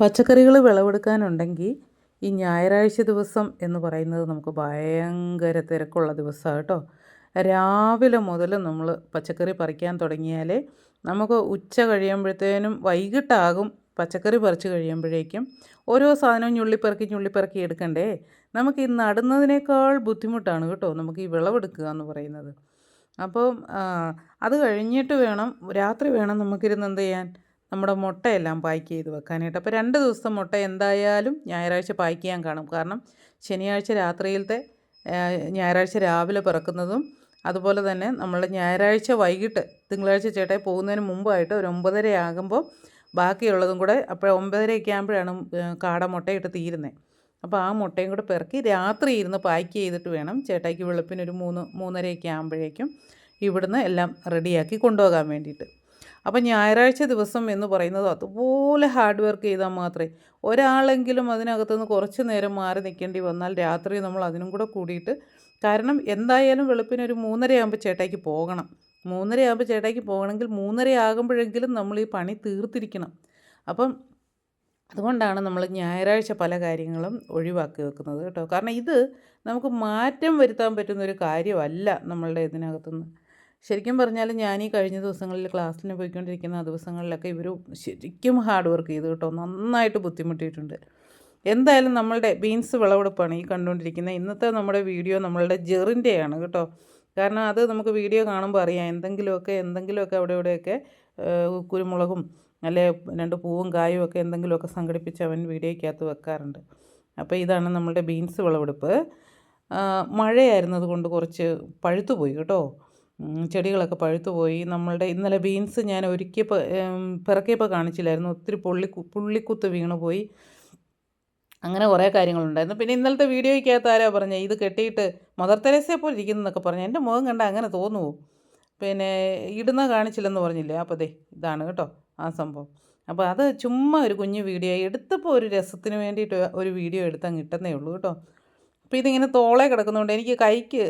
പച്ചക്കറികൾ വിളവെടുക്കാനുണ്ടെങ്കിൽ ഈ ഞായറാഴ്ച ദിവസം എന്ന് പറയുന്നത് നമുക്ക് ഭയങ്കര തിരക്കുള്ള ദിവസമാണ് കേട്ടോ. രാവിലെ മുതൽ നമ്മൾ പച്ചക്കറി പറിക്കാൻ തുടങ്ങിയാൽ നമുക്ക് ഉച്ച കഴിയുമ്പോഴത്തേനും വൈകിട്ടാകും പച്ചക്കറി പറിച്ച് കഴിയുമ്പോഴേക്കും ഓരോ സാധനവും ഞുള്ളിപ്പെറുക്കി ഞുള്ളിപ്പെറുക്കി എടുക്കണ്ടേ? നമുക്ക് ഈ നടുന്നതിനേക്കാൾ ബുദ്ധിമുട്ടാണ് കേട്ടോ നമുക്ക് ഈ വിളവെടുക്കുക എന്ന് പറയുന്നത്. അപ്പം അത് കഴിഞ്ഞിട്ട് വേണം രാത്രി വേണം നമുക്കിരുന്ന് എന്ത് ചെയ്യാൻ? നമ്മുടെ മുട്ടയെല്ലാം പായ്ക്ക് ചെയ്ത് വെക്കാനായിട്ട്. അപ്പോൾ രണ്ട് ദിവസത്തെ മുട്ട എന്തായാലും ഞായറാഴ്ച പായ്ക്ക് ചെയ്യാൻ കാണും. കാരണം ശനിയാഴ്ച രാത്രിയിലത്തെ ഞായറാഴ്ച രാവിലെ പിറക്കുന്നതും അതുപോലെ തന്നെ നമ്മൾ ഞായറാഴ്ച വൈകിട്ട് തിങ്കളാഴ്ച ചേട്ടായി പോകുന്നതിന് മുമ്പായിട്ട് ഒരു ഒമ്പതര ആകുമ്പോൾ ബാക്കിയുള്ളതും കൂടെ അപ്പോൾ ഒമ്പതരയൊക്കെ ആകുമ്പോഴാണ് കാട മുട്ടയിട്ട് തീരുന്നത്. അപ്പോൾ ആ മുട്ടയും കൂടെ പിറക്കി രാത്രി ഇരുന്ന് പാക്ക് ചെയ്തിട്ട് വേണം ചേട്ടായിക്ക് വെളുപ്പിനൊരു മൂന്ന് മൂന്നരയൊക്കെ ആകുമ്പോഴേക്കും ഇവിടുന്ന് എല്ലാം റെഡിയാക്കി കൊണ്ടുപോകാൻ വേണ്ടിയിട്ട്. അപ്പം ഞായറാഴ്ച ദിവസം എന്ന് പറയുന്നത് അതുപോലെ ഹാർഡ് വർക്ക് ചെയ്താൽ മാത്രമേ ഒരാളെങ്കിലും അതിനകത്തുനിന്ന് കുറച്ച് നേരം മാറി നിൽക്കേണ്ടി വന്നാൽ രാത്രി നമ്മൾ അതിനും കൂടെ കൂടിയിട്ട് കാരണം എന്തായാലും വെളുപ്പിന് ഒരു മൂന്നര ആകുമ്പോൾ ചേട്ടായിക്ക് പോകണം. മൂന്നര ആകുമ്പോൾ ചേട്ടായിക്ക് പോകണമെങ്കിൽ മൂന്നര ആകുമ്പോഴെങ്കിലും നമ്മൾ ഈ പണി തീർത്തിരിക്കണം. അപ്പം അതുകൊണ്ടാണ് നമ്മൾ ഞായറാഴ്ച പല കാര്യങ്ങളും ഒഴിവാക്കി വെക്കുന്നത് കേട്ടോ. കാരണം ഇത് നമുക്ക് മാറ്റം വരുത്താൻ പറ്റുന്ന ഒരു കാര്യമല്ല നമ്മളുടെ ഇതിനകത്തുനിന്ന്. ശരിക്കും പറഞ്ഞാൽ ഞാൻ ഈ കഴിഞ്ഞ ദിവസങ്ങളിൽ ക്ലാസ്സിന് പോയിക്കൊണ്ടിരിക്കുന്ന ദിവസങ്ങളിലൊക്കെ ഇവർ ശരിക്കും ഹാർഡ് വർക്ക് ചെയ്തു കേട്ടോ. നന്നായിട്ട് ബുദ്ധിമുട്ടിയിട്ടുണ്ട്. എന്തായാലും നമ്മളുടെ ബീൻസ് വിളവെടുപ്പാണ് ഈ കണ്ടുകൊണ്ടിരിക്കുന്നത്. ഇന്നത്തെ നമ്മുടെ വീഡിയോ നമ്മളുടെ ജെറിന്റെയാണ് കേട്ടോ. കാരണം അത് നമുക്ക് വീഡിയോ കാണുമ്പോൾ അറിയാം. എന്തെങ്കിലുമൊക്കെ എന്തെങ്കിലുമൊക്കെ അവിടെ ഇവിടെയൊക്കെ കുരുമുളകും അല്ലെ രണ്ട് പൂവും കായും ഒക്കെ എന്തെങ്കിലുമൊക്കെ സംഘടിപ്പിച്ച് അവൻ വീഡിയോയ്ക്കകത്ത് വെക്കാറുണ്ട്. അപ്പോൾ ഇതാണ് നമ്മളുടെ ബീൻസ് വിളവെടുപ്പ്. മഴയായിരുന്നത് കൊണ്ട് കുറച്ച് പഴുത്തുപോയി കേട്ടോ. ചെടികളൊക്കെ പഴുത്തുപോയി നമ്മളുടെ ഇന്നലെ ബീൻസ് ഞാൻ ഒരുക്കിയപ്പോൾ പിറക്കിയപ്പോൾ കാണിച്ചില്ലായിരുന്നു. ഒത്തിരി പുള്ളി പുള്ളിക്കുത്ത് വീണു പോയി. അങ്ങനെ കുറേ കാര്യങ്ങളുണ്ടായിരുന്നു. പിന്നെ ഇന്നലത്തെ വീഡിയോയ്ക്കകത്ത് ആരാ പറഞ്ഞത് ഇത് കെട്ടിയിട്ട് മദർ തെരേസയെ പോലെ ഇരിക്കുന്നതെന്നൊക്കെ പറഞ്ഞു. എന്റെ മുഖം കണ്ട അങ്ങനെ തോന്നുവോ? പിന്നെ ഇടുന്ന കാണിച്ചില്ലെന്ന് പറഞ്ഞില്ലേ? അപ്പോൾ ദേ ഇതാണ് കേട്ടോ ആ സംഭവം. അപ്പോൾ അത് ചുമ്മാ ഒരു കുഞ്ഞു വീഡിയോ എടുത്തപ്പോൾ ഒരു രസത്തിന് വേണ്ടിയിട്ട് ഒരു വീഡിയോ എടുത്താൽ കിട്ടുന്നേ ഉള്ളൂ കേട്ടോ. അപ്പോൾ ഇതിങ്ങനെ തോളെ കിടക്കുന്നതുകൊണ്ട് എനിക്ക് കൈക്ക്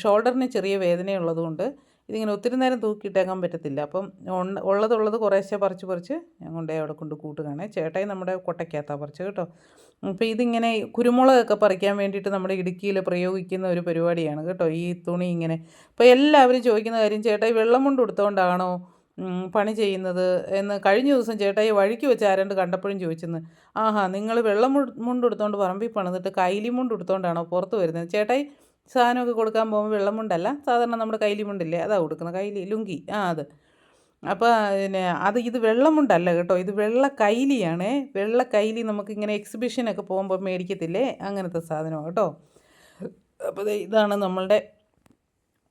ഷോൾഡറിന് ചെറിയ വേദനയുള്ളതുകൊണ്ട് ഇതിങ്ങനെ ഒത്തിരി നേരം തൂക്കിയിട്ടേക്കാൻ പറ്റത്തില്ല. അപ്പം ഉള്ളതുള്ളത് കുറേശ്ശെ പറിച്ച് പറിച്ച് ഞാൻ കൊണ്ട് അവിടെ കൊണ്ട് കൂട്ടുകയാണ്. ചേട്ടായി നമ്മുടെ കൊട്ടയ്ക്കകത്താണ് പറിച്ച് കേട്ടോ. അപ്പോൾ ഇതിങ്ങനെ കുരുമുളകൊക്കെ പറിക്കാൻ വേണ്ടിയിട്ട് നമ്മുടെ ഇടുക്കിയിൽ പ്രയോഗിക്കുന്ന ഒരു പരിപാടിയാണ് കേട്ടോ ഈ തുണി ഇങ്ങനെ. അപ്പോൾ എല്ലാവരും ചോദിക്കുന്ന കാര്യം ചേട്ടായി വെള്ളം കൊണ്ട് കൊടുത്തുകൊണ്ടാണോ പണി ചെയ്യുന്നത് എന്ന് കഴിഞ്ഞ ദിവസം ചേട്ടായി വഴിക്ക് വെച്ച് ആരണ്ട് കണ്ടപ്പോഴും ചോദിച്ചെന്ന്. ആഹാ നിങ്ങൾ വെള്ളം മുണ്ട് എടുത്തോണ്ട് പറമ്പിൽ പണിതിട്ട് കൈലി മുണ്ട് എടുത്തോണ്ടാണോ പുറത്ത് വരുന്നത്? ചേട്ടായി സാധനമൊക്കെ കൊടുക്കാൻ പോകുമ്പോൾ വെള്ളം മുണ്ടല്ല. സാധാരണ നമ്മുടെ കൈലി മുണ്ടില്ലേ? അതാ കൊടുക്കുന്നത്. കൈലി ലുങ്കി. ആ അത്. അപ്പോൾ പിന്നെ അത് ഇത് വെള്ളം മുണ്ടല്ല കേട്ടോ. ഇത് വെള്ള കൈലിയാണേ. വെള്ള കൈലി നമുക്കിങ്ങനെ എക്സിബിഷനൊക്കെ പോകുമ്പോൾ മേടിക്കത്തില്ലേ? അങ്ങനത്തെ സാധനമാണ് കേട്ടോ. അപ്പോൾ ഇതാണ് നമ്മളുടെ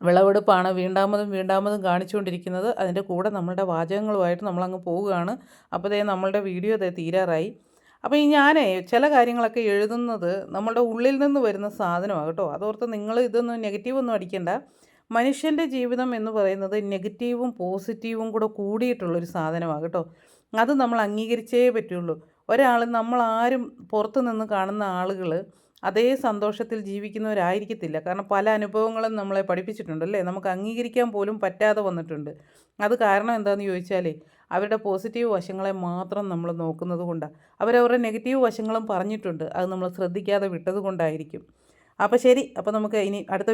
വിളവെടുപ്പാണ്. വീണ്ടാമതും വീണ്ടാമതും കാണിച്ചുകൊണ്ടിരിക്കുന്നത്. അതിന്റെ കൂടെ നമ്മളുടെ വാചകങ്ങളുമായിട്ട് നമ്മളങ്ങ് പോവുകയാണ്. അപ്പോൾ ദേ നമ്മളുടെ വീഡിയോ അതേ തീരാറായി. അപ്പോൾ ഈ ഞാനേ ചില കാര്യങ്ങളൊക്കെ എഴുതുന്നത് നമ്മളുടെ ഉള്ളിൽ നിന്ന് വരുന്ന സാധനമാണ് കേട്ടോ. അതോർത്ത് നിങ്ങൾ ഇതൊന്നും നെഗറ്റീവൊന്നും അടിക്കണ്ട. മനുഷ്യന്റെ ജീവിതം എന്ന് പറയുന്നത് നെഗറ്റീവും പോസിറ്റീവും കൂടെ കൂടിയിട്ടുള്ളൊരു സാധനമാണ് കേട്ടോ. അത് നമ്മൾ അംഗീകരിച്ചേ പറ്റുള്ളൂ. ഒരാൾ നമ്മളാരും പുറത്തു നിന്ന് കാണുന്ന ആളുകൾ അതേ സന്തോഷത്തിൽ ജീവിക്കുന്നവരായിരിക്കത്തില്ല. കാരണം പല അനുഭവങ്ങളും നമ്മളെ പഠിപ്പിച്ചിട്ടുണ്ട് അല്ലേ? നമുക്ക് അംഗീകരിക്കാൻ പോലും പറ്റാതെ വന്നിട്ടുണ്ട്. അത് കാരണം എന്താണെന്ന് ചോദിച്ചാലേ അവരുടെ പോസിറ്റീവ് വശങ്ങളെ മാത്രം നമ്മൾ നോക്കുന്നത് കൊണ്ടാണ് അവരവരുടെ നെഗറ്റീവ് വശങ്ങളും പറഞ്ഞിട്ടുണ്ട്. അത് നമ്മൾ ശ്രദ്ധിക്കാതെ വിട്ടത് കൊണ്ടായിരിക്കും. അപ്പോൾ ശരി. അപ്പോൾ നമുക്ക് ഇനി അടുത്ത